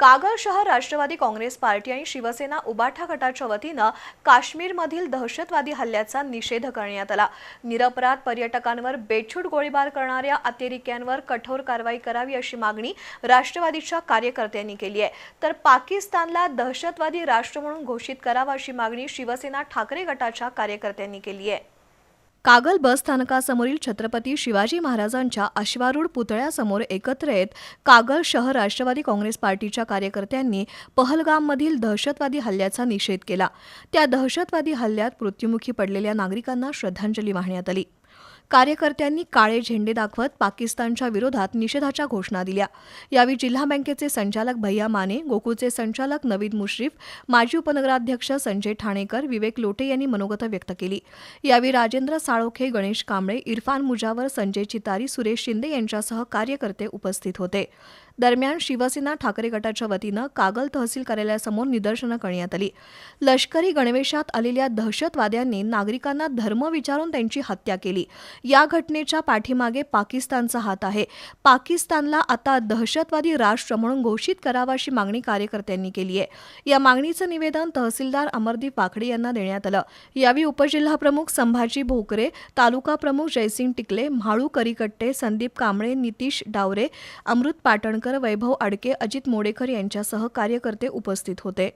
कागल शहर राष्ट्रवादी काँग्रेस पार्टी आणि शिवसेना उबाठा गटाच्या वतीनं काश्मीरमधील दहशतवादी हल्ल्याचा निषेध करण्यात आला. निरपराध पर्यटकांवर बेछूट गोळीबार करणाऱ्या अतिरेक्यांवर कठोर कारवाई करावी अशी मागणी राष्ट्रवादीच्या कार्यकर्त्यांनी केली आहे. तर पाकिस्तानला दहशतवादी राष्ट्र म्हणून घोषित करावा अशी मागणी शिवसेना ठाकरे गटाच्या कार्यकर्त्यांनी केली आहे. कागल बस स्थानकासमोरील छत्रपती शिवाजी महाराजांच्या अश्वारूढ पुतळ्यासमोर एकत्र येत कागल शहर राष्ट्रवादी काँग्रेस पार्टीच्या कार्यकर्त्यांनी पहलगाममधील दहशतवादी हल्ल्याचा निषेध केला. त्या दहशतवादी हल्ल्यात मृत्युमुखी पडलेल्या नागरिकांना श्रद्धांजली वाहण्यात आली. कार्यकर्त्यांनी काळे झेंडे दाखवत पाकिस्तानच्या विरोधात निषेधाच्या घोषणा दिल्या. यावेळी जिल्हा बँकेचे संचालक भैया माने गोकुळचे संचालक नवीद मुश्रीफ माजी उपनगराध्यक्ष संजय ठाणेकर विवेक लोटे यांनी मनोगत व्यक्त केली. यावेळी राजेंद्र साळोखे गणेश कांबळे इरफान मुजावर संजय चितारी सुरेश शिंदे यांच्यासह कार्यकर्ते उपस्थित होते. दरम्यान शिवसेना ठाकरे गटाच्या वतीनं कागल तहसील कार्यालयासमोर निदर्शनं करण्यात आली. लष्करी गणवेशात आलेल्या दहशतवाद्यांनी नागरिकांना धर्म विचारून त्यांची हत्या केली. या घटनेच्या पाठीमागे पाकिस्तानचा हात आहे. पाकिस्तानला आता दहशतवादी राष्ट्र म्हणून घोषित करावा अशी मागणी कार्यकर्त्यांनी केली आहे. या मागणीचं निवेदन तहसीलदार अमरदीप पाखडे यांना देण्यात आलं. यावेळी उपजिल्हाप्रमुख संभाजी भोकरे तालुका प्रमुख जयसिंग टिकले म्हाळू करीकट्टे संदीप कांबळे नितीश डावरे अमृत पाटणकर वैभव आडके अजित मोडेकर यांच्यासह कार्यकर्ते उपस्थित होते.